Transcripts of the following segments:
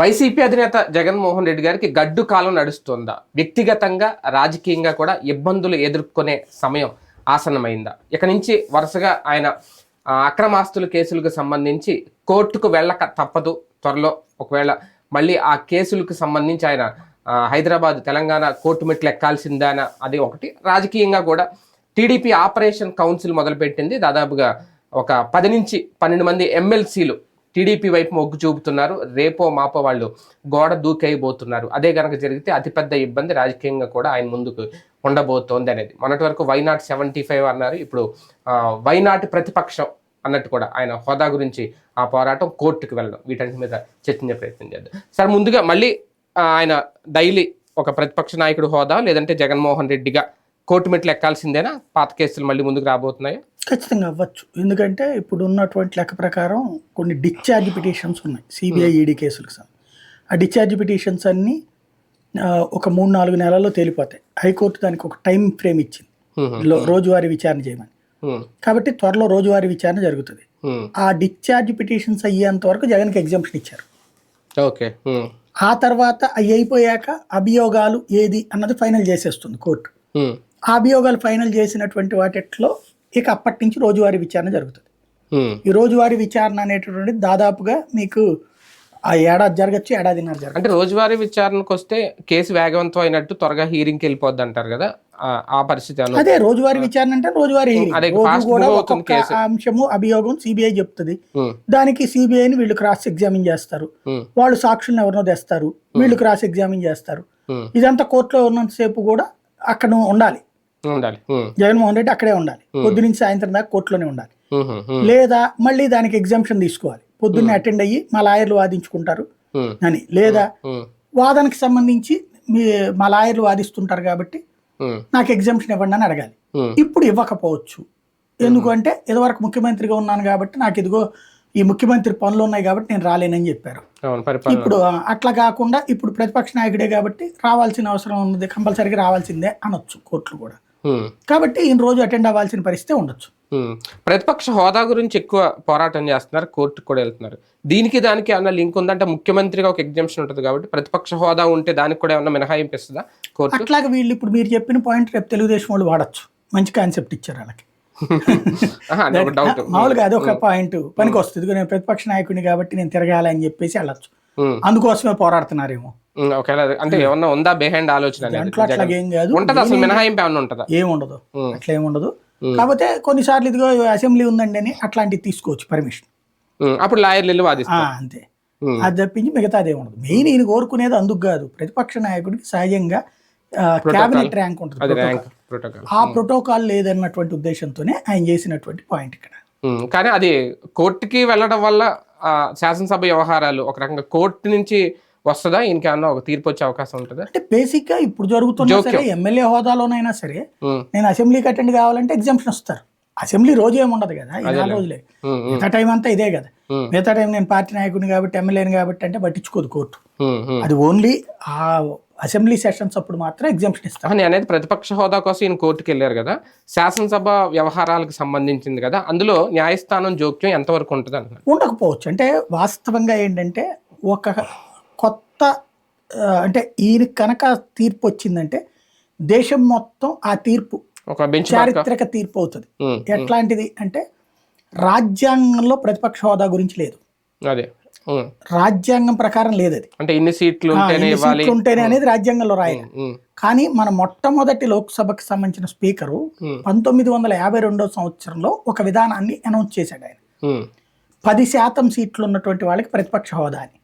YCP అధినేత జగన్మోహన్ రెడ్డి గారికి గడ్డు కాలం నడుస్తుందా? వ్యక్తిగతంగా రాజకీయంగా కూడా ఇబ్బందులు ఎదుర్కొనే సమయం ఆసన్నమైందా? ఇక నుంచి వరుసగా ఆయన అక్రమాస్తుల కేసులకు సంబంధించి కోర్టుకు వెళ్ళక తప్పదు త్వరలో. ఒకవేళ మళ్ళీ ఆ కేసులకు సంబంధించి ఆయన హైదరాబాద్ తెలంగాణ కోర్టు మెట్లు ఎక్కాల్సిందేనా అది ఒకటి. రాజకీయంగా కూడా టీడీపీ ఆపరేషన్ కౌన్సిల్ మొదలుపెట్టింది. దాదాపుగా ఒక పది నుంచి పన్నెండు మంది ఎమ్మెల్సీలు టీడీపీ వైపు మొగ్గు చూపుతున్నారు. రేపో మాపో వాళ్ళు గోడ దూకైపోతున్నారు అదే కనుక జరిగితే అతిపెద్ద ఇబ్బంది రాజకీయంగా కూడా ఆయన ముందుకు ఉండబోతోంది అనేది. మొన్నటి వరకు వైనాట్ సెవెంటీ ఫైవ్ అన్నారు. ఇప్పుడు వైనాట్ ప్రతిపక్షం అన్నట్టు కూడా ఆయన హోదా గురించి ఆ పోరాటం కోర్టుకు వెళ్ళడం. వీటన్నిటి మీద చర్చించే ప్రయత్నం చేద్దాం. సార్ ముందుగా మళ్ళీ ఆయన డైలీ ఒక ప్రతిపక్ష నాయకుడు హోదా లేదంటే జగన్మోహన్ రెడ్డిగా కోర్టు మెట్లు ఎక్కాల్సిందేనా? పాత కేసులు మళ్ళీ ముందుకు రాబోతున్నాయా? ఖచ్చితంగా అవ్వచ్చు. ఎందుకంటే ఇప్పుడు ఉన్నటువంటి లెక్క ప్రకారం కొన్ని డిశ్చార్జ్ పిటిషన్స్ ఉన్నాయి సిబిఐ ఈడీ కేసులకు సంబంధించి. ఆ డిశ్చార్జ్ పిటిషన్స్ అన్నీ ఒక మూడు నాలుగు నెలల్లో తేలిపోతాయి. హైకోర్టు దానికి ఒక టైం ఫ్రేమ్ ఇచ్చింది. లో- రోజువారీ విచారణ చేయమని. హ్మ్, కాబట్టి త్వరలో రోజువారీ విచారణ జరుగుతుంది. ఆ డిశ్చార్జ్ పిటిషన్స్ అయ్యేంత వరకు జగన్కి ఎగ్జామ్షన్ ఇచ్చారు. ఓకే. ఆ తర్వాత అవి అయిపోయాక అభియోగాలు ఏది అన్నది ఫైనల్ చేసేస్తుంది కోర్టు. ఆ అభియోగాలు ఫైనల్ చేసినటువంటి వాటిట్లో ఇక అప్పటి నుంచి రోజువారీ విచారణ జరుగుతుంది. ఈ రోజువారీ విచారణ అనేటటువంటిది దాదాపుగా మీకు ఆ ఏడాది జరగచ్చు ఏడాదిన్నర జరగచ్చు. అంటే రోజువారీ విచారణకు వస్తే కేసు వేగవంతం అయినట్టు త్వరగా హీరింగ్కి వెళ్ళిపోద్ది అంటారు కదా ఆ- పరిస్థితి అదే రోజువారీ విచారణ అంటే రోజువారీ రోజు కూడా ఒక్కొక్క. అంశము అభియోగం సిబిఐ చెప్తుంది. దానికి సిబిఐని వీళ్ళు క్రాస్ ఎగ్జామిన్ చేస్తారు. వాళ్ళు సాక్షులను ఎవరినో తెస్తారు. వీళ్ళు క్రాస్ ఎగ్జామిన్ చేస్తారు. ఇదంతా కోర్టులో ఉన్నంతసేపు కూడా అక్కడ ఉండాలి. ఉండాలి. జగన్మోహన్ రెడ్డి అక్కడే ఉండాలి. పొద్దు నుంచి సాయంత్రం దాకా కోర్టులోనే ఉండాలి. లేదా మళ్ళీ దానికి ఎగ్జామ్షన్ తీసుకోవాలి. పొద్దున్నే అటెండ్ అయ్యి మా లాయర్లు వాదించుకుంటారు అని. లేదా వాదనకి సంబంధించి మీ మా లాయర్లు వాదిస్తుంటారు కాబట్టి నాకు ఎగ్జామ్షన్ ఇవ్వండి అని అడగాలి. ఇప్పుడు ఇవ్వకపోవచ్చు. ఎందుకంటే ఇదివరకు ముఖ్యమంత్రిగా ఉన్నాను కాబట్టి నాకు ఇదిగో ఈ ముఖ్యమంత్రి పనులు ఉన్నాయి కాబట్టి నేను రాలేనని చెప్పారు. ఇప్పుడు అట్లా కాకుండా ఇప్పుడు ప్రతిపక్ష నాయకుడే కాబట్టి రావాల్సిన అవసరం ఉన్నది కంపల్సరీగా రావాల్సిందే అనొచ్చు కోర్టులు కూడా. కాబట్టి ఈయన రోజు అటెండ్ అవ్వాల్సిన పరిస్థితి ఉండొచ్చు. ప్రతిపక్ష హోదా గురించి ఎక్కువ పోరాటం చేస్తున్నారు కోర్టుకు కూడా వెళ్తున్నారు. దీనికి దానికి ఏమన్నా లింక్ ఉందంటే ముఖ్యమంత్రిగా ఒక ఎగ్జామ్షన్ ఉంటుంది కాబట్టి ప్రతిపక్ష హోదా ఉంటే దానికి కూడా ఏమన్నా మినహాయింపు ఇస్తుందా కోర్టు? అట్లాగే వీళ్ళు ఇప్పుడు మీరు చెప్పిన పాయింట్ రేపు తెలుగుదేశం వాళ్ళు వాడచ్చు. మంచి కాన్సెప్ట్ ఇచ్చారు వాళ్ళకి. మామూలుగా అదొక పాయింట్ పనికి వస్తుంది నేను ప్రతిపక్ష నాయకుడిని కాబట్టి నేను తిరగాలి అని చెప్పేసి వెళ్ళచ్చు. అందుకోసమే పోరాడుతున్నారేమో. ఒకవేళ అది- అంటే ఏమన్నా ఉందా బిహైండ్ ఆలోచన అనేది? దాంట్లో అట్లాగే ఏం కాదు. ఉంటది అసలు మినహాయింపు ఏమన్నా ఉంటుందా? ఏముండదు. అట్లా ఏముండదు కాకపోతే కొన్నిసార్లు ఇదిగో అసెంబ్లీ ఉందండి అని అట్లాంటివి తీసుకోవచ్చు పర్మిషన్ అప్పుడు లాయర్లు వెళ్ళి వాదిస్తారు. అంతే. అది తప్పించి మిగతాది ఏముండదు మెయిన్ ఈయన కోరుకునేది అందుకు కాదు. ప్రతిపక్ష నాయకుడికి సహజంగా క్యాబినెట్ ర్యాంక్ ఉంటుంది అది ఆ ప్రోటోకాల్ లేదన్నటువంటి ఉద్దేశంతోనే ఆయన చేసినటువంటి పాయింట్ ఇక్కడ. కానీ అది కోర్టుకి వెళ్ళడం వల్ల శాసనసభ వ్యవహారాలు ఒక రకంగా కోర్టు నుంచి వస్తుందా? ఈయనకి ఏమన్నా ఒక తీర్పు వచ్చే అవకాశం ఉంటుందా? అంటే బేసిక్గా ఇప్పుడు జరుగుతున్నా సరే ఎమ్మెల్యే హోదాలోనైనా సరే నేను అసెంబ్లీకి అటెండ్ కావాలంటే ఎగ్జామ్షన్ వస్తారు. అసెంబ్లీ రోజు ఏమి ఉండదు కదా నాలుగు రోజులే. మిగతా టైం అంతా ఇదే కదా. మిగతా టైం నేను పార్టీ నాయకుడిని కాబట్టి ఎమ్మెల్యేని కాబట్టి అంటే పట్టించుకోదు కోర్టు. అది ఓన్లీ ఆ అసెంబ్లీ సెషన్స్ అప్పుడు మాత్రం ఎగ్జామ్షన్ ఇస్తారు. ఆ, నేను అనేది ప్రతిపక్ష హోదా కోసం ఈయన కోర్టుకి వెళ్ళారు కదా. శాసనసభ వ్యవహారాలకు సంబంధించింది కదా. అందులో న్యాయస్థానం జోక్యం ఎంతవరకు ఉంటుంది అంటున్నారు ఉండకపోవచ్చు. అంటే వాస్తవంగా ఏంటంటే ఒక కొత్త అంటే ఈయన కనుక తీర్పు వచ్చిందంటే దేశం మొత్తం ఆ తీర్పు ఒక చారిత్రక తీర్పు అవుతుంది. ఎట్లాంటిది అంటే రాజ్యాంగంలో ప్రతిపక్ష హోదా గురించి లేదు. అదే. రాజ్యాంగం ప్రకారం లేదు అది అంటే ఇన్ని సీట్లు సీట్లు ఉంటేనే అనేది రాజ్యాంగంలో రాయాలి. కానీ మన మొట్టమొదటి లోక్సభకి సంబంధించిన స్పీకరు పంతొమ్మిది వందల యాభై రెండో సంవత్సరంలో ఒక విధానాన్ని అనౌన్స్ చేశాడు ఆయన. పది శాతం సీట్లు ఉన్నటువంటి వాళ్ళకి ప్రతిపక్ష హోదా అని.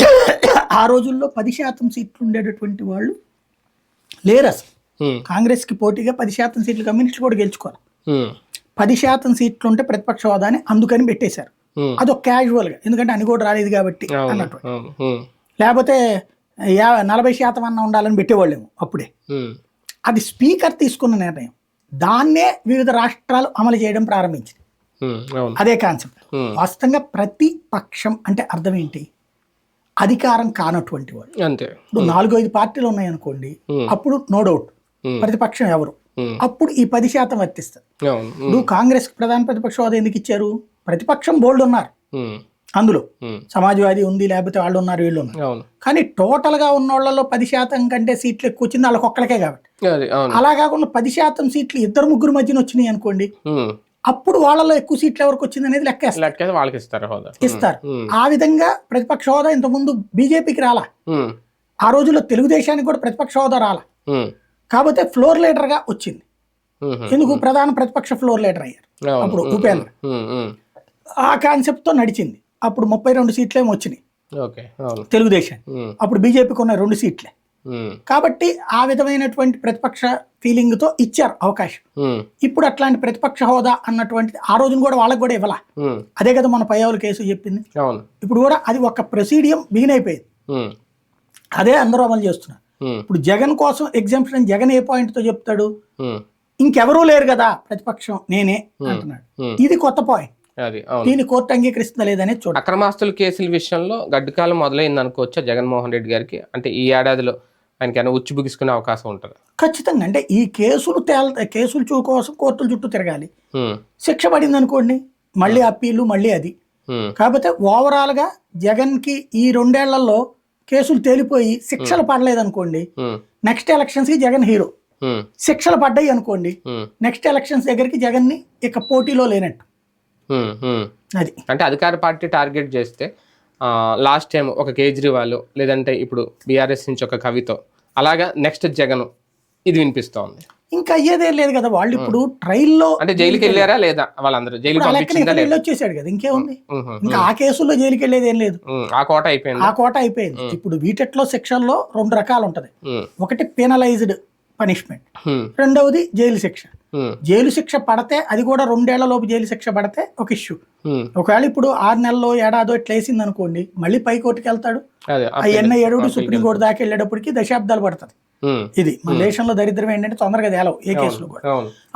ఆ రోజుల్లో పది శాతం సీట్లు ఉండేటటువంటి వాళ్ళు లేరు అసలు. కాంగ్రెస్కి పోటీగా పది శాతం సీట్లు కమ్యూనిస్టులు కూడా గెలుచుకోరు. ఉమ్, పది శాతం సీట్లు ఉంటే ప్రతిపక్ష హోదా అని అందుకని పెట్టేశారు. ఉమ్. అదొక క్యాజువల్గా ఎందుకంటే అని కూడా రాలేదు కాబట్టి అన్నట్టు. ఉమ్, లేకపోతే యా నలభై శాతం అన్న ఉండాలని పెట్టేవాళ్ళేమో అప్పుడే. ఉమ్, అది స్పీకర్ తీసుకున్న నిర్ణయం. దాన్నే వివిధ రాష్ట్రాలు అమలు చేయడం ప్రారంభించింది. అవును. అదే కాన్సెప్ట్ వాస్తవంగా ప్రతి పక్షం అంటే అర్థం ఏంటి? అధికారం కానటువంటి వాళ్ళు. అంతే. ఇప్పుడు నాలుగు ఐదు పార్టీలు ఉన్నాయనుకోండి అప్పుడు నో డౌట్ ప్రతిపక్షం ఎవరు? అప్పుడు ఈ పది శాతం వర్తిస్తుంది. ఉమ్, ఇప్పుడు కాంగ్రెస్ ప్రధాన ప్రతిపక్ష హోదా ఎందుకు ఇచ్చారు? ప్రతిపక్షం బోల్డ్ ఉన్నారు. అందులో సమాజ్వాదీ ఉంది లేకపోతే వాళ్ళు ఉన్నారు వీళ్ళు ఉన్నారు. కానీ టోటల్గా ఉన్న వాళ్ళలో పది శాతం కంటే సీట్లు ఎక్కువ వచ్చింది వాళ్ళకి ఒక్కడికే కాబట్టి అలా కాకుండా పది శాతం సీట్లు ఇద్దరు ముగ్గురు మధ్యన వచ్చినాయి అనుకోండి అప్పుడు వాళ్ళలో ఎక్కువ సీట్లు ఎవరికి వచ్చింది అనేది వాళ్ళకి ఇస్తారు ఇస్తారు. ఆ విధంగా ప్రతిపక్ష హోదా ఇంతకుముందు బీజేపీకి రాలా. ఆ రోజుల్లో తెలుగుదేశానికి కూడా ప్రతిపక్ష హోదా రాలా. కాకపోతే ఫ్లోర్ లీడర్గా వచ్చింది ఎందుకు? ప్రధాన ప్రతిపక్ష ఫ్లోర్ లీడర్ అయ్యారు. అప్పుడు ఉపేంద్ర. ఆ కాన్సెప్ట్తో నడిచింది. అప్పుడు ముప్పై రెండు సీట్లేమో వచ్చినాయి. తెలుగుదేశం. అప్పుడు బీజేపీకి ఉన్న రెండు సీట్లే. కాబట్టి ఆ విధమైనటువంటి ప్రతిపక్ష ఫీలింగ్తో ఇచ్చారు అవకాశం. ఇప్పుడు అట్లాంటి ప్రతిపక్ష హోదా అన్నటువంటిది ఆ రోజున కూడా వాళ్ళకి కూడా ఇవ్వాల? అదే కదా మన పయ్యావుల కేసు చెప్పింది. ఇప్పుడు కూడా అది ఒక ప్రొసీడియం బిగిన్ అయిపోయింది. అదే అందరూ అమలు చేస్తున్నారు. ఇప్పుడు జగన్ కోసం ఎగ్జామ్షన్ జగన్ ఏ పాయింట్తో చెప్తాడు ఇంకెవరూ లేరు కదా ప్రతిపక్షం నేనే అంటున్నాడు. ఇది కొత్త పాయింట్. దీన్ని కోర్టు అంగీకరిస్తుందా లేదనేది చూడాలి. అక్రమాస్తుల కేసుల విషయంలో గడ్డుకాలం మొదలైంది అనుకోవచ్చా జగన్మోహన్ రెడ్డి గారికి? అంటే ఈ ఏడాదిలో ఆయనకి ఏమైనా ఉచ్చు బిగుసుకునే అవకాశం ఉంటుంది? ఖచ్చితంగా. అంటే ఈ కేసులు తేల కేసులు చూ కోసం కోర్టుల చుట్టూ తిరగాలి. శిక్ష పడింది అనుకోండి మళ్ళీ అప్పీలు మళ్ళీ అది. కాకపోతే ఓవరాల్గా జగన్కి ఈ రెండేళ్ళలో కేసులు తేలిపోయి శిక్షలు పడలేదు అనుకోండి నెక్స్ట్ ఎలక్షన్స్కి జగన్ హీరో. శిక్షలు పడ్డాయి అనుకోండి నెక్స్ట్ ఎలక్షన్స్ దగ్గరికి జగన్ని ఇక పోటీలో లేనట్టు. అది. అంటే అధికార పార్టీ టార్గెట్ చేస్తే లాస్ట్ టైం ఒక కేజ్రీవాల్ లేదంటే ఇప్పుడు బీఆర్ఎస్ నుంచి ఒక కవితో అలాగా నెక్స్ట్ జగన్. ఇది వినిపిస్తోంది. ఇంకా అయ్యేదేం లేదు కదా. వాళ్ళు ఇప్పుడు ట్రైల్లో అంటే జైలుకి వెళ్ళారా లేదా? వాళ్ళందరూ వెళ్ళి వచ్చేసాడు కదా. ఇంకేముంది? ఇంకా ఆ కేసుల్లో జైలుకి వెళ్ళేది ఏం లేదు. ఆ కోట అయిపోయింది. ఆ కోట అయిపోయింది. ఇప్పుడు వీటిట్లో శిక్షల్లో రెండు రకాలు ఉంటది ఒకటి పెనలైజ్డ్ పనిష్మెంట్. రెండవది జైలు శిక్ష. జైలు శిక్ష పడితే అది కూడా రెండేళ్ళ లోపు జైలు శిక్ష పడితే ఒక ఇష్యూ. ఒకవేళ ఇప్పుడు ఆరు నెలల్లో ఏడాదో ఇట్లా వేసింది అనుకోండి మళ్ళీ పై కోర్టుకి వెళ్తాడు. ఎన్న ఏడు సుప్రీంకోర్టు దాకా వెళ్ళేటప్పటికి దశాబ్దాలు పడుతుంది. ఇది మన దేశంలో దరిద్రం ఏంటంటే తొందరగా తేలవు ఏ కేసులు కూడా.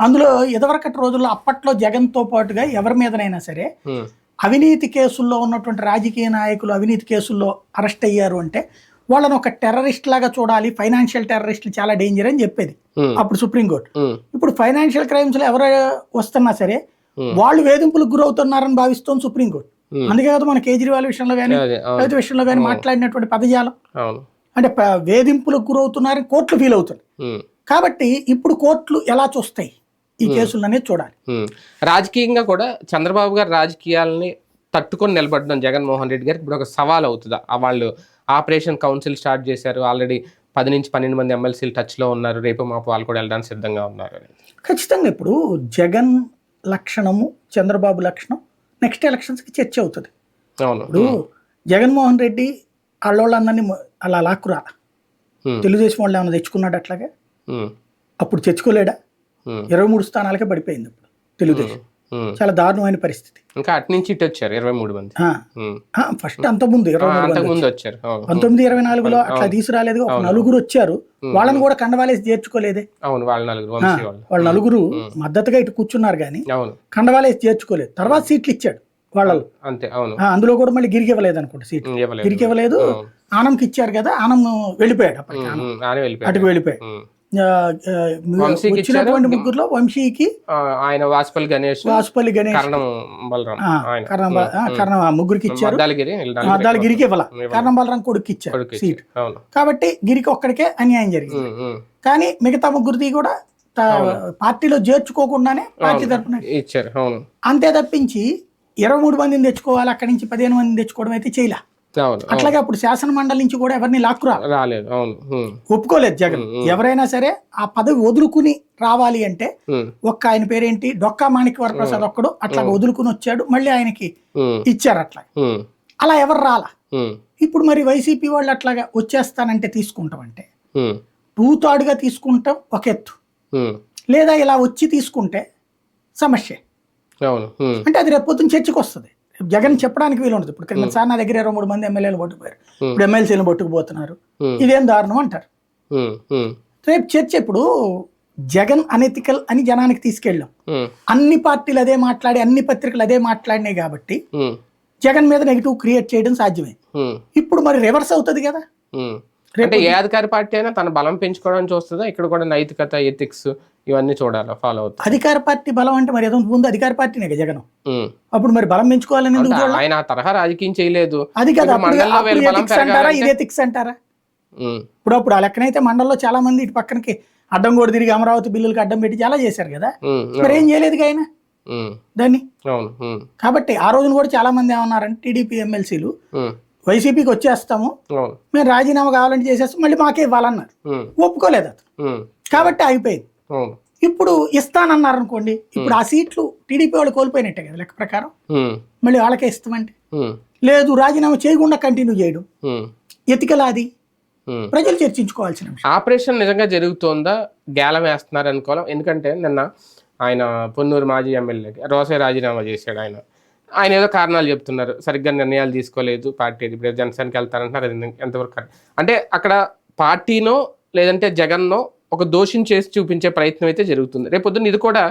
అందులో ఇదివరకటి రోజుల్లో అప్పట్లో జగన్తో పాటుగా ఎవరి మీదనైనా సరే అవినీతి కేసుల్లో ఉన్నటువంటి రాజకీయ నాయకులు అవినీతి కేసుల్లో అరెస్ట్ అయ్యారు అంటే వాళ్ళని ఒక టెర్రరిస్ట్ లాగా చూడాలి. ఫైనాన్షియల్ టెర్రరిస్టులు చాలా డేంజర్ అని చెప్పేది. అప్పుడు సుప్రీంకోర్టు. ఇప్పుడు ఫైనాన్షియల్ క్రైమ్స్లో ఎవరు వస్తున్నా సరే. వాళ్ళు వేధింపులకు గురవుతున్నారని భావిస్తోంది సుప్రీంకోర్టు. అందుకే కదా మన కేజ్రీవాల్ విషయంలో కానీ రైతు విషయంలో కానీ మాట్లాడినటువంటి పదజాలం. అంటే వేధింపులకు గురవుతున్నారని కోర్టులు ఫీల్ అవుతుంది కాబట్టి ఇప్పుడు కోర్టులు ఎలా చూస్తాయి? ఈ కేసులు అనేది చూడాలి. రాజకీయంగా కూడా చంద్రబాబు గారు రాజకీయాలని తట్టుకొని నిలబడడం జగన్మోహన్ రెడ్డి గారికి ఇప్పుడు ఒక సవాల్ అవుతుందా. వాళ్ళు ఆపరేషన్ కౌన్సిల్ స్టార్ట్ చేశారు. ఆల్రెడీ పది నుంచి పన్నెండు మంది ఎమ్మెల్సీలు టచ్లో ఉన్నారు. రేపు మాపు వాళ్ళు కూడా వెళ్ళడానికి సిద్ధంగా ఉన్నారు. ఖచ్చితంగా ఇప్పుడు జగన్ లక్షణము చంద్రబాబు లక్షణం నెక్స్ట్ ఎలక్షన్స్కి చర్చ అవుతుంది. అవును. ఇప్పుడు జగన్మోహన్ రెడ్డి వాళ్ళందరినీ అలా లాక్కురా. తెలుగుదేశం వాళ్ళు ఏమైనా తెచ్చుకున్నాడు అట్లాగే? అప్పుడు తెచ్చుకోలేడా? ఇరవై మూడు స్థానాలకే పడిపోయింది ఇప్పుడు తెలుగుదేశం. చాలా దారుణమైన పరిస్థితి. ఇంకా అటు నుంచి ఇటు వచ్చారు ఇరవై మూడు మంది. ఫస్ట్ అంత ముందు ఇరవై వచ్చారు. పంతొమ్మిది ఇరవై నాలుగులో అట్లా తీసుకురాలేదు ఒక నలుగురు వచ్చారు. వాళ్ళని కూడా కండవాలేసి చేర్చుకోలేదే? అవును వాళ్ళ నలుగురు వాళ్ళు. వాళ్ళ నలుగురు మద్దతుగా ఇటు కూర్చున్నారు కానీ కండవాలేసి చేర్చుకోలేదు. తర్వాత సీట్లు ఇచ్చాడు వాళ్ళలో. అంతే అవును. అందులో కూడా మళ్ళీ గిరికి ఇవ్వలేదు అనుకుంటా ఇవ్వలేదు. గిరికి ఇవ్వలేదు. ఆనంకి ఇచ్చారు కదా ఆనం వెళ్ళిపోయాడు అప్పటికి అటుకు వెళ్ళిపోయాడు. వచ్చినటువంటి ముగ్గురులో వంశీకి ఆయన వాసుపల్లి గణేష్ వాసుపల్లి గణేష్. కరణం కరణం ముగ్గురికి ఇచ్చారు. అద్దాలు గిరికి ఇవ్వాల. కరణం బలరాం కొడుకు ఇచ్చారు సీట్. కాబట్టి గిరికి ఒక్కడికే అన్యాయం జరిగింది. కానీ మిగతా ముగ్గురిది కూడా పార్టీలో చేర్చుకోకుండానే పార్టీ తరపున ఇచ్చారు అంతే తప్పించి ఇరవై మూడు మందిని తెచ్చుకోవాలి అక్కడి నుంచి పదిహేను మందిని తెచ్చుకోవడం అయితే చేయలే. అట్లాగే అప్పుడు శాసన మండలి నుంచి కూడా ఎవరిని లాక్కురా? రాలేదు అవును ఒప్పుకోలేదు జగన్. ఎవరైనా సరే ఆ పదవి వదులుకుని రావాలి అంటే ఒక్క ఆయన పేరేంటి? డొక్కా మాణిక్య వరప్రసాద్ ఒక్కడు. అట్లా వదులుకుని వచ్చాడు. మళ్ళీ ఆయనకి ఇచ్చారు అట్లా. అలా ఎవరు రాలా? ఇప్పుడు మరి వైసీపీ వాళ్ళు అట్లాగా వచ్చేస్తానంటే తీసుకుంటామంటే ఉమ్, టూ థర్డ్గా తీసుకుంటాం ఒక ఎత్తు. లేదా ఇలా వచ్చి తీసుకుంటే సమస్య. అంటే అది రేపు పొద్దున్న చర్చకు వస్తుంది. జగన్ చెప్పడానికి వీలు ఉంటుంది ఇప్పుడు క్రింద సార్ నా దగ్గర ఇరవై మూడు మంది ఎమ్మెల్యేలు పట్టుకుపోయారు. ఇప్పుడు ఎమ్మెల్సీలు పట్టుకుపోతున్నారు. ఇదేం దారుణం అంటారు? రేపు చర్చ ఇప్పుడు జగన్ అనెతికల్ అని జనానికి తీసుకెళ్ళాం. అన్ని పార్టీలు అదే మాట్లాడి అన్ని పత్రికలు అదే మాట్లాడినాయి కాబట్టి జగన్ మీద నెగిటివ్ క్రియేట్ చేయడం సాధ్యమే. ఇప్పుడు మరి రివర్స్ అవుతుంది కదా. అంటే ఏ అధికార పార్టీ అయినా తన బలం పెంచుకోవడానికి చూస్తుందా? ఇక్కడ కూడా నైతికత ఎథిక్స్ ఇవన్నీ చూడాలి ఫాలో అవుతుంది? అధికార పార్టీ బలం అంటే మరి ఏదో ముందు అధికార పార్టీనే కదా జగన్. అప్పుడు మరి బలం పెంచుకోవాలని ఆయన తరహా రాజకీయం చేయలేదు. అది కదా అంటారా? ఇది ఎథిక్స్ అంటారా? ఇప్పుడు అప్పుడు ఆ లెక్కనైతే మండలంలో చాలా మంది ఇటు పక్కనకి అడ్డం కూడా తిరిగి అమరావతి బిల్లులకి అడ్డం పెట్టి చాలా చేశారు కదా. మరి ఏం చేయలేదు ఆయన? దాన్ని? కాబట్టి ఆ రోజున కూడా చాలా మంది ఏమన్నారంటే టీడీపీ ఎమ్మెల్సీలు వైసీపీకి వచ్చేస్తాము. మేము రాజీనామా కావాలంటే చేసేస్తాం. మళ్ళీ మాకే ఇవ్వాలన్నారు. ఒప్పుకోలేదు అతను. కాబట్టి ఆగిపోయింది. ఇప్పుడు ఇస్తానన్నారు అనుకోండి ఇప్పుడు ఆ సీట్లు టీడీపీ వాళ్ళు కోల్పోయినట్టే కదా లెక్క ప్రకారం. మళ్ళీ వాళ్ళకే ఇస్తామంటే. లేదు రాజీనామా చేయకుండా కంటిన్యూ చేయడం. ఎతికలాది. ప్రజలు చర్చించుకోవాల్సిన ఆపరేషన్ నిజంగా జరుగుతోందా? గేలం వేస్తున్నారు అనుకోవాలి ఎందుకంటే నిన్న ఆయన పొన్నూరు మాజీ ఎమ్మెల్యేకి రోసే రాజీనామా చేశాడు ఆయన. ఆయన ఏదో కారణాలు చెప్తున్నారు. సరిగ్గా నిర్ణయాలు తీసుకోలేదు. పార్టీ ఇప్పుడు జనసేనకి వెళ్తారంటున్నారు. అది ఎంతవరకు? అంటే అక్కడ పార్టీనో లేదంటే జగన్నో ఒక దోషిని చేసి చూపించే ప్రయత్నం అయితే జరుగుతుంది. రేపొద్దున ఇది కూడా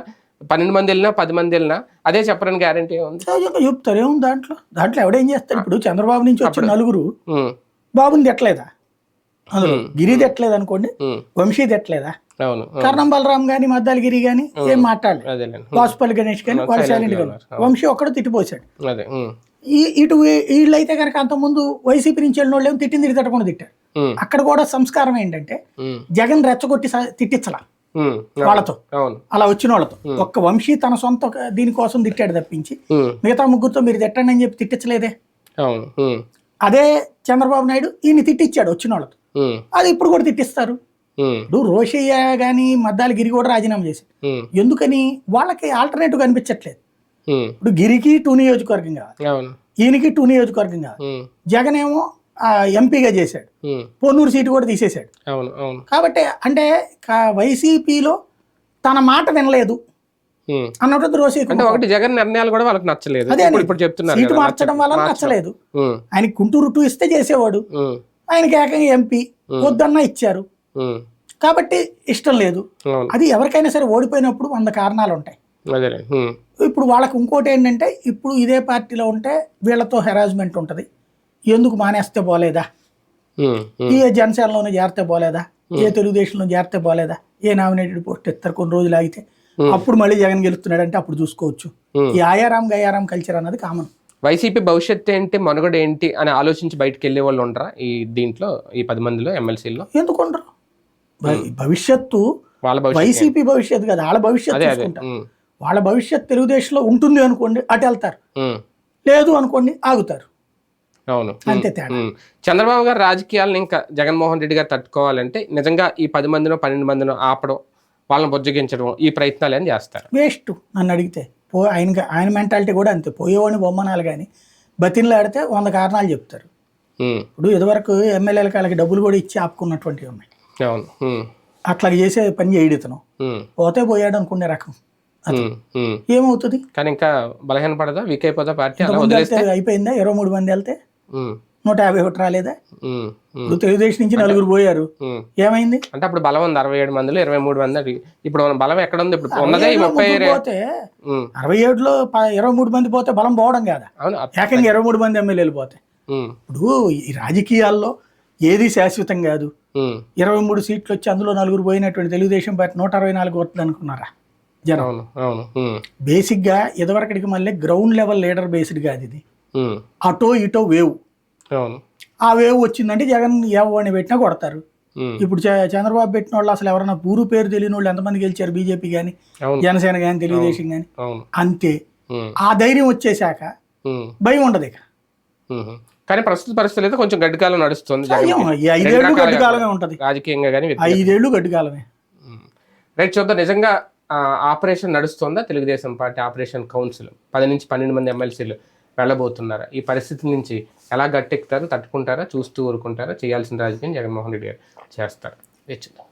పన్నెండు మంది వెళ్ళినా పది మంది వెళ్ళినా అదే చెప్పరని గ్యారంటీ ఉంది చెప్తారు. ఏముంది దాంట్లో? దాంట్లో ఎవడేం చేస్తాడు ఇప్పుడు చంద్రబాబు నుంచి వచ్చిన నలుగురు బాబుని తిట్టలేదా? అందులో గిరి తిట్టలేదు అనుకోండి వంశీ తిట్టలేదా? కర్ణం బలరాం గాని మద్దాల గిరి గాని ఏం మాట్లాడలేదు. వాసుపల్లి గణేష్ గాని వాళ్ళు సైలెంట్గా. వంశీ ఒక్కడు తిట్టిపోసాడు. ఈ ఇటు వీళ్ళైతే కనుక అంతకుముందు వైసీపీ నుంచి వెళ్ళిన వాళ్ళు ఏమో తిట్టింది తిట్టకుండా తిట్టారు. అక్కడ కూడా సంస్కారం ఏంటంటే జగన్ రెచ్చగొట్టి తిట్టించలా. వాళ్ళతో. అలా వచ్చిన వాళ్ళతో. ఒక్క వంశీ తన సొంత దీనికోసం తిట్టాడు తప్పించి మిగతా ముగ్గురుతో మీరు తిట్టండి అని చెప్పి తిట్టించలేదే? అదే చంద్రబాబు నాయుడు ఈయన తిట్టించాడు వచ్చిన వాళ్ళతో. అది ఇప్పుడు కూడా తిట్టిస్తారు. ఇప్పుడు రోషయ్య కానీ మద్దాల గిరి కూడా రాజీనామా చేశారు ఎందుకని? వాళ్ళకి ఆల్టర్నేటివ్ కనిపించట్లేదు ఇప్పుడు గిరికి టూ నియోజకవర్గం కావాలి ఈయనకి టూ నియోజకవర్గం కావాలి జగన్ ఏమో ఎంపీగా చేశాడు. పొన్నూరు సీటు కూడా తీసేశాడు. కాబట్టి అంటే వైసీపీలో తన మాట వినలేదు. అన్నట్టు రోషయ్య అంటే ఒకటి జగన్ నిర్ణయాలు కూడా వాళ్ళకి నచ్చలేదు. అదే ఇప్పుడు చెప్తున్నారు సీటు మార్చడం వల్ల. నచ్చలేదు. ఉమ్, ఆయనకి గుంటూరు టూ ఇస్తే చేసేవాడు. ఆయనకి ఏకంగా ఎంపీ. వద్దన్నా ఇచ్చారు. కాబట్టి ఇష్టం లేదు. అది ఎవరికైనా సరే ఓడిపోయినప్పుడు వంద కారణాలు ఉంటాయి ఇప్పుడు వాళ్ళకి ఇంకోటి ఏంటంటే ఇప్పుడు ఇదే పార్టీలో ఉంటే వీళ్ళతో హెరాస్మెంట్ ఉంటుంది. ఎందుకు మానేస్తే పోలేదా? ఉమ్, ఏ జనసేనలోనే చేరితే పోలేదా? ఏ తెలుగుదేశంలో చేరితే పోలేదా? ఏ నామినేటెడ్ పోస్ట్ ఇస్తారు కొన్ని రోజులు ఆగితే? అప్పుడు మళ్ళీ జగన్ గెలుస్తున్నాడు అంటే అప్పుడు చూసుకోవచ్చు. ఈ ఆయారాం గయారాం కల్చర్ అన్నది కామన్. వైసీపీ భవిష్యత్తు ఏంటి మనుగడ ఏంటి అని ఆలోచించి బయటకు వెళ్ళే వాళ్ళు ఉండరా ఈ దీంట్లో ఈ పది మందిలో ఎమ్మెల్సీలో ఎందుకు ఉండరు? భవిష్యత్తు వైసీపీ భవిష్యత్తు కదా వాళ్ళ భవిష్యత్తు చూసుకుంటారు వాళ్ళ భవిష్యత్తు తెలుగుదేశంలో ఉంటుంది అనుకోండి అటు వెళ్తారు. లేదు అనుకోండి ఆగుతారు. అవును. అంతే తేడా. చంద్రబాబు గారు రాజకీయాలను ఇంకా జగన్మోహన్ రెడ్డి గారు తట్టుకోవాలంటే నిజంగా ఈ పది మందినో పన్నెండు మందినో ఆపడం వాళ్ళని బుజ్జగించడం ఈ ప్రయత్నాలు ఏం చేస్తారు? వేస్ట్ నన్ను అడిగితే. పో ఆయన ఆయన మెంటాలిటీ కూడా అంతే. పోయేవాడిని బొమ్మనాలు కానీ బతిన్లాడితే వంద కారణాలు చెప్తారు. ఇప్పుడు ఇదివరకు ఎమ్మెల్యేలకి వాళ్ళకి డబ్బులు కూడా ఇచ్చి ఆపుకున్నటువంటివి ఉన్నాయి అవును. ఉమ్, అట్లా చేసే పని చేయడు ఇతను. పోతే పోయాడు అనుకునే రకం. ఏమవుతుంది? కానీ ఇంకా బలహీన పడదా? వీక్ అయిపోదా పార్టీ? అయిపోయిందా? ఇరవై మూడు మంది వెళ్తే? నూట యాభై ఒకటి రాలేదా? ఇప్పుడు తెలుగుదేశం నుంచి నలుగురు పోయారు. ఏమైంది? అంటే అప్పుడు బలం ఉంది అరవై ఏడు మందిలో ఇరవై మూడు మంది ఇప్పుడు మన బలం ఎక్కడ ఉంది? ఇప్పుడు ఉన్నదే ముప్పై పోతే అరవై ఏడులో ఇరవై మూడు మంది పోతే బలం పోవడం కాదా? ఏకంగా ఇరవై మూడు మంది ఎమ్మెల్యేలు పోతే. ఇప్పుడు ఈ రాజకీయాల్లో ఏది శాశ్వతం కాదు. ఇరవై మూడు సీట్లు వచ్చి అందులో నలుగురు పోయినటువంటి తెలుగుదేశం పార్టీ నూట అరవై నాలుగు వస్తుంది అనుకున్నారా? జనం. బేసిక్గా ఇదివరకటికి మళ్ళీ గ్రౌండ్ లెవెల్ లీడర్ బేస్డ్ కాదు ఇది. అటో ఇటో వేవ్. ఆ వేవ్ వచ్చిందంటే జగన్ ఎవరిని పెట్టినా కొడతారు. ఇప్పుడు చంద్రబాబు పెట్టిన వాళ్ళు అసలు ఎవరైనా ఊరు పేరు తెలియని వాళ్ళు ఎంతమంది గెలిచారు? బీజేపీ కానీ జనసేన కానీ తెలుగుదేశం కానీ అంతే. ఆ ధైర్యం వచ్చేసాక భయం ఉండదు ఇక. కానీ ప్రస్తుత పరిస్థితులు అయితే కొంచెం గడ్డి కాలం నడుస్తుంది ఐదేళ్ళు రెండు రకాలుగా గడ్డి కాలమే ఉంటది. రాజకీయంగా కానీ ఐదేళ్ళు గడ్డి కాలమే రైట్ చూద్దాం నిజంగా ఆపరేషన్ నడుస్తుందా? Telugu Desam party operation council. పది నుంచి పన్నెండు మంది ఎమ్మెల్సీలు వెళ్ళబోతున్నారా? ఈ పరిస్థితి నుంచి ఎలా గట్టెక్కుతారు? తట్టుకుంటారా? చూస్తూ ఊరుకుంటారా? చేయాల్సిన రాజకీయం జగన్మోహన్ రెడ్డి గారు చేస్తారు. చూద్దాం.